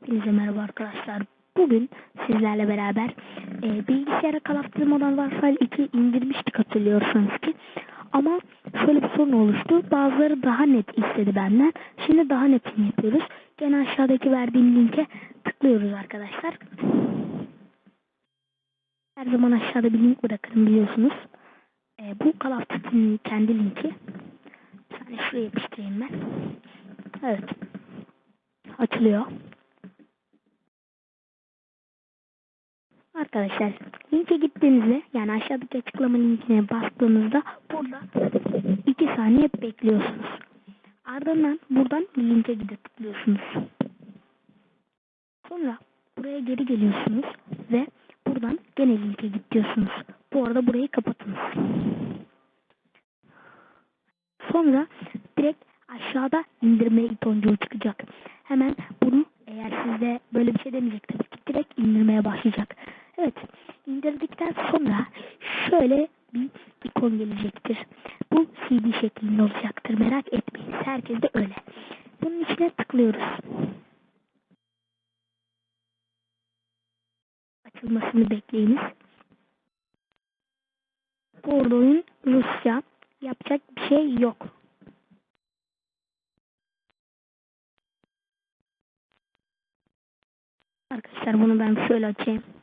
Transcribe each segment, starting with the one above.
Hepinize merhaba arkadaşlar. Bugün sizlerle beraber e, bilgisayara Modern Warfare 2 indirmiştik hatırlıyorsanız ki. Ama şöyle bir sorun oluştu. Bazıları daha net istedi benden. Şimdi daha netini yapıyoruz. Gene aşağıdaki verdiğim linke tıklıyoruz arkadaşlar. Her zaman aşağıda bir link bırakırım biliyorsunuz. E, bu Call kendi linki. Bir saniye şuraya yapıştırayım ben. Evet. Açılıyor. Arkadaşlar linke gittiğinizde yani aşağıdaki açıklama linkine bastığınızda burada 2 saniye bekliyorsunuz. Ardından buradan linke gidip tıklıyorsunuz. Sonra buraya geri geliyorsunuz ve buradan gene linke git diyorsunuz. Bu arada burayı kapatınız. Sonra direkt aşağıda indirme ikoncuğu çıkacak. Hemen bunu eğer sizde böyle bir şey demeyecek tabii ki direkt indirmeye başlayacak. Evet indirdikten sonra şöyle bir ikon gelecektir. Bu CD şeklinde olacaktır. Merak etmeyin. Herkes de öyle. Bunun içine tıklıyoruz. Açılmasını bekleyiniz. Burada oyun Rusya. Yapacak bir şey yok. Arkadaşlar bunu ben şöyle açayım.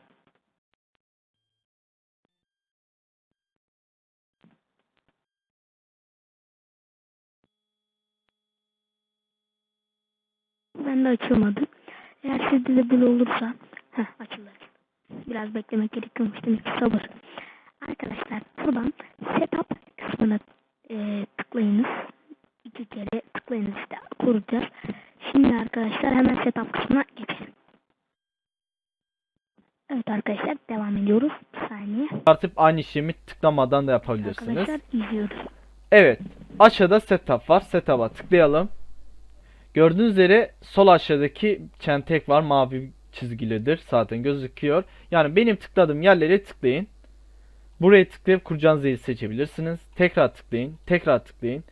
Ben de açılmadı. Eğer sizde de böyle olursa heh, açılır. Biraz beklemek gerekiyormuş demek ki sabır. Arkadaşlar buradan setup kısmına e, tıklayınız. İki kere tıklayınız işte kuracağız. Şimdi arkadaşlar hemen setup kısmına geçelim. Evet arkadaşlar devam ediyoruz. Bir saniye. Artık aynı işlemi tıklamadan da yapabilirsiniz. Arkadaşlar izliyoruz. Evet. Aşağıda setup var. Setup'a tıklayalım. Gördüğünüz üzere sol aşağıdaki çentek var. Mavi çizgilidir. Zaten gözüküyor. Yani benim tıkladığım yerlere tıklayın. Buraya tıklayıp kuracağınız yeri seçebilirsiniz. Tekrar tıklayın. Tekrar tıklayın.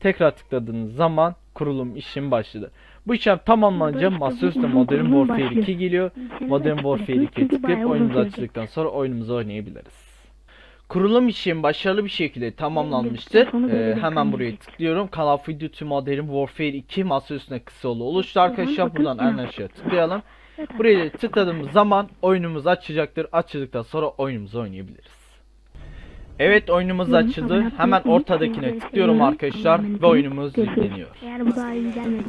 Tekrar tıkladığınız zaman kurulum işlemi başladı. Bu işlem tamamlanınca masaüstü Modern Warfare başlıyor. 2 geliyor. Modern Warfare bırakın 2'ye çünkü bayağı tıklayıp oyunumuzu açtıktan sonra oyunumuzu oynayabiliriz. Kurulum işim başarılı bir şekilde tamamlanmıştır. Ee, hemen buraya tıklıyorum. Call of Duty Modern Warfare 2 masa üstüne kısa yolu oluştu arkadaşlar. Buradan en aşağıya tıklayalım. Buraya tıkladığımız zaman oyunumuz açacaktır. Açıldıktan sonra oyunumuzu oynayabiliriz. Evet oyunumuz açıldı. Hemen ortadakine tıklıyorum arkadaşlar ve oyunumuz yükleniyor.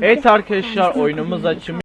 Evet arkadaşlar oyunumuz açılmış.